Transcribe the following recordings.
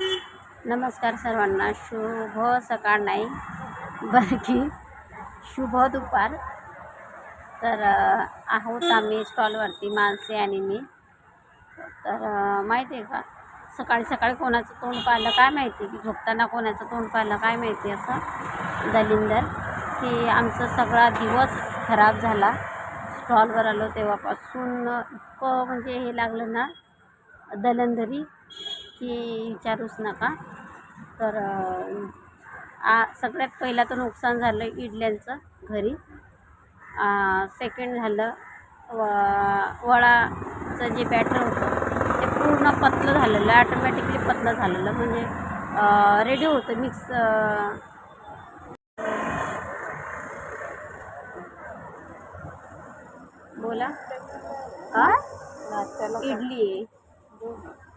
नमस्कार सर्वांना. शुभ सकाळ नाही बरं की. शुभ दुपार. तर आहोत आम्ही स्टॉलवरती माणसे आणि मी. तर माहिती आहे का? सकाळी सकाळी कोणाचं तोंड पाहिलं काय माहिती? की झोपताना कोणाचं तोंड पाहिलं काय माहिती असं? दलिंदर. की आमचा सगळा दिवस खराब झाला. स्टॉलवर आलो तेव्हापासून इतकं म्हणजे हे लागलं ना दलंदरी. की विचारूच नका. तर आ सगळ्यात पहिला तर नुकसान झालं इडल्यांचं घरी. सेकंड झालं व वडाचं जे बॅटर होतं ते पूर्ण पतलं झालेलं ॲटोमॅटिकली पतलं झालेलं. म्हणजे रेडी होतं मिक्स बोला. हा? इडली आहे.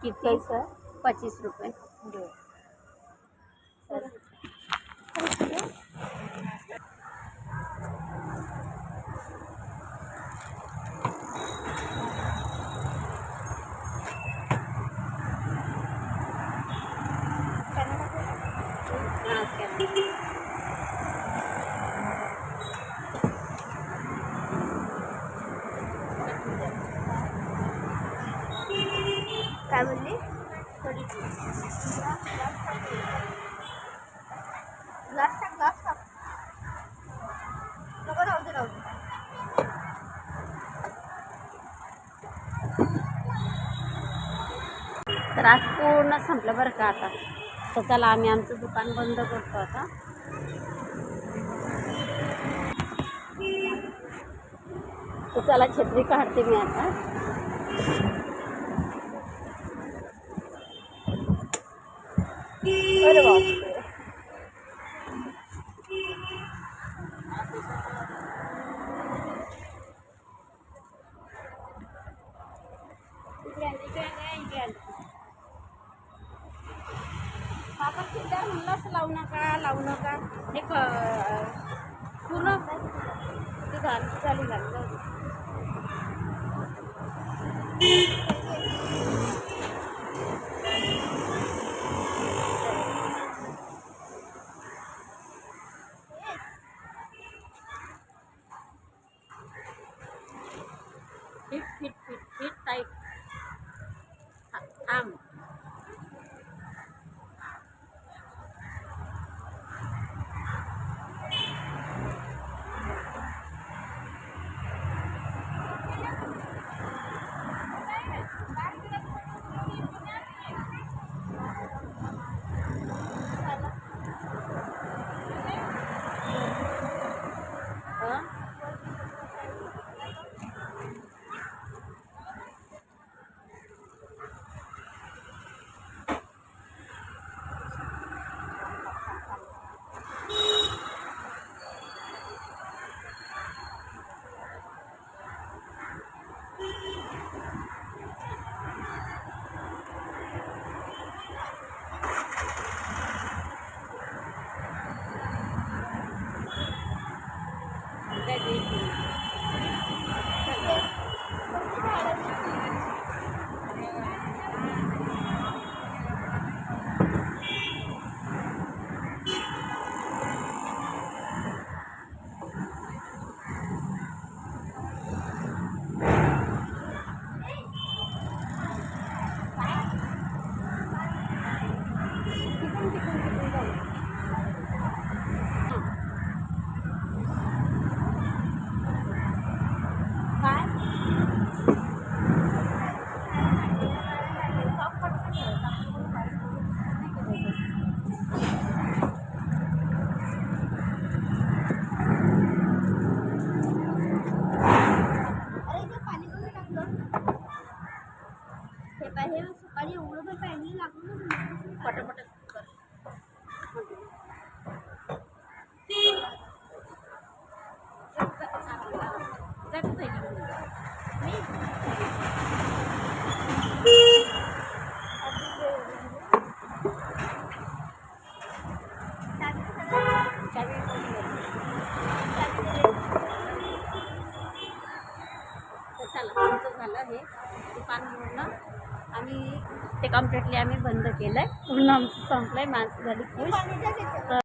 किती? पच्चीस रुपये. हां काय म्हणली? ग्लास टाक ग्लास टाक नको राहू दे राहू दे तर आज पूर्ण संपलं बरं का आता. तर चला आम्ही आमचं दुकान बंद करतो आता. तर चला छत्री काढते मी आता. अरे बापरे बाबा खिल्ल्यावर म्हणलं असं लावू नका लावू नका एक पूर्ण ते झाली झाली झाली पटापट कर पाहिजे झालं हे. दुकान मोडणं आम्ही ते कम्प्लिटली आम्ही बंद केलं आहे पूर्ण आमचं संपलं आहे माणसं झाली खुश. तर